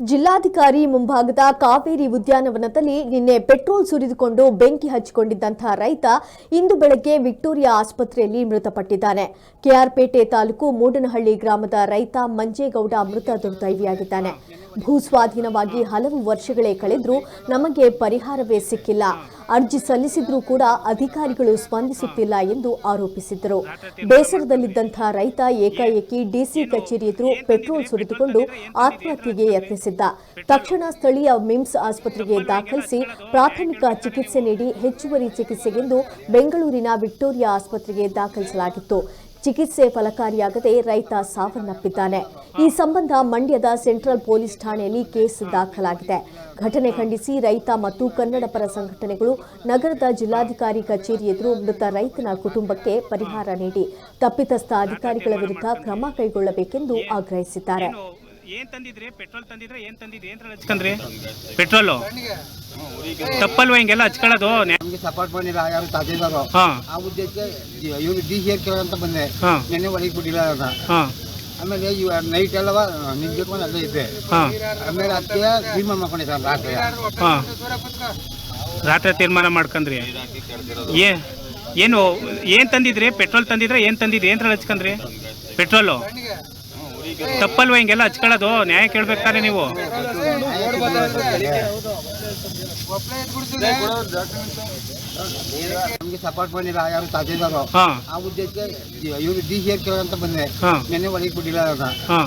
ಜಿಲ್ಲಾಧಿಕಾರಿ ಮುಂಭಾಗದ ಕಾವೇರಿ ಉದ್ಯಾನವನದಲ್ಲಿ ನಿನ್ನೆ ಪೆಟ್ರೋಲ್ ಸುರಿದುಕೊಂಡು ಬೆಂಕಿ ಹಚ್ಚಿಕೊಂಡಿದ್ದಂತಹ ರೈತ ಇಂದು ಬೆಳಗ್ಗೆ ವಿಕ್ಟೋರಿಯಾ ಆಸ್ಪತ್ರೆಯಲ್ಲಿ ಮೃತಪಟ್ಟಿದ್ದಾನೆ. ಕೆಆರ್ಪೇಟೆ ತಾಲೂಕು ಮೂಡನಹಳ್ಳಿ ಗ್ರಾಮದ ರೈತ ಮಂಜೇಗೌಡ ಮೃತ ದುರ್ದೈವಿಯಾಗಿದ್ದಾನೆ. ಭೂಸ್ವಾಧೀನವಾಗಿ ಹಲವು ವರ್ಷಗಳೇ ಕಳೆದರೂ ನಮಗೆ ಪರಿಹಾರವೇ ಸಿಕ್ಕಿಲ್ಲ. ಅರ್ಜಿ ಸಲ್ಲಿಸಿದ್ರೂ ಕೂಡ ಅಧಿಕಾರಿಗಳು ಸ್ಪಂದಿಸುತ್ತಿಲ್ಲ ಎಂದು ಆರೋಪಿಸಿದ್ದರು. ಬೇಸರದಲ್ಲಿದ್ದಂತಹ ರೈತ ಏಕಾಏಕಿ ಡಿಸಿ ಕಚೇರಿ ಎದುರು ಪೆಟ್ರೋಲ್ ಸುರಿದುಕೊಂಡು ಆತ್ಮಹತ್ಯೆಗೆ ಯತ್ನಿಸಿದ್ದ. ತಕ್ಷಣ ಸ್ಥಳೀಯ ಮಿಮ್ಸ್ ಆಸ್ಪತ್ರೆಗೆ ದಾಖಲಿಸಿ ಪ್ರಾಥಮಿಕ ಚಿಕಿತ್ಸೆ ನೀಡಿ ಹೆಚ್ಚುವರಿ ಚಿಕಿತ್ಸೆಗೆಂದು ಬೆಂಗಳೂರಿನ ವಿಕ್ಟೋರಿಯಾ ಆಸ್ಪತ್ರೆಗೆ ದಾಖಲಿಸಲಾಗಿತ್ತು. ಚಿಕಿತ್ಸೆ ಫಲಕಾರಿಯಾಗದೆ ರೈತ ಸಾವನ್ನಪ್ಪಿದ್ದಾನೆ. ಈ ಸಂಬಂಧ ಮಂಡ್ಯದ ಸೆಂಟ್ರಲ್ ಪೊಲೀಸ್ ಠಾಣೆಯಲ್ಲಿ ಕೇಸ್ ದಾಖಲಾಗಿದೆ. ಘಟನೆ ಖಂಡಿಸಿ ರೈತ ಮತ್ತು ಕನ್ನಡ ಪರ ಸಂಘಟನೆಗಳು ನಗರದ ಜಿಲ್ಲಾಧಿಕಾರಿ ಕಚೇರಿ ಎದುರು ಮೃತ ರೈತನ ಕುಟುಂಬಕ್ಕೆ ಪರಿಹಾರ ನೀಡಿ. ತಪ್ಪಿತಸ್ಥ ಅಧಿಕಾರಿಗಳ ವಿರುದ್ಧ ಕ್ರಮ ಕೈಗೊಳ್ಳಬೇಕೆಂದು ಆಗ್ರಹಿಸಿದ್ದಾರೆ. ತಪ್ಪಲ್ವಾ ಹಿಂಗೆಲ್ಲ ಹಚ್ಕೊಳ್ಳೋದು? ನಮಗೆ ಸಪೋರ್ಟ್ ಮಾಡಿಲ್ಲ ಯಾರು ತಾತಿದಾರು ಹಾ. ಆ ಉದ್ದೇಶಕ್ಕೆ ಇವ್ರು ಡಿ ಸಿ ಕೇಳ ಅಂತ ಬಂದೆ. ಹಾ. ನೆನ್ನೆ ಒಳಗೆ ಬಿಟ್ಟಿಲ್ಲ ಹಾ. ಆಮೇಲೆ ಇವ ನೈಟ್ ಎಲ್ಲವ ನಿಂತ್ಕೊಂಡು ಅಲ್ಲೇ ಇದ್ದೆ. ಹಾ. ಆಮೇಲೆ ಅದಕ್ಕೆ ತೀರ್ಮಾನ ಮಾಡ್ಕೊಂಡಿದ್ದ ರಾತ್ರಿ. ಹಾ. ರಾತ್ರಿ ತೀರ್ಮಾನ ಮಾಡ್ಕೊಂಡ್ರಿ ಏ ಏನು ಏನ್ ತಂದಿದ್ರಿ? ಪೆಟ್ರೋಲ್ ತಂದಿದ್ರೆ ಏನ್ ತಂದಿದ್ರಿ? ಏನ್ ಹಚ್ಕೊಂಡ್ರಿ ಪೆಟ್ರೋಲು? ತಪ್ಪಲ್ವಾ ಹಿಂಗೆಲ್ಲ ಹಚ್ಕೊಳ್ಳೋದು? ನ್ಯಾಯ ಕೇಳ್ಬೇಕಾರೆ ನೀವು. ನಮಗೆ ಸಪೋರ್ಟ್ ಮಾಡಿಲ್ಲ ಯಾರು ಹಾ. ಆ ಉದ್ದೇಶಕ್ಕೆ ಇವ್ರು ಡಿ ಸಿ ಕೇಳ ಅಂತ ಬಂದೆ ನೆನ್ನೆ ಒಳಗೆ ಬಿಟ್ಟಿಲ್ಲ ಹಾ.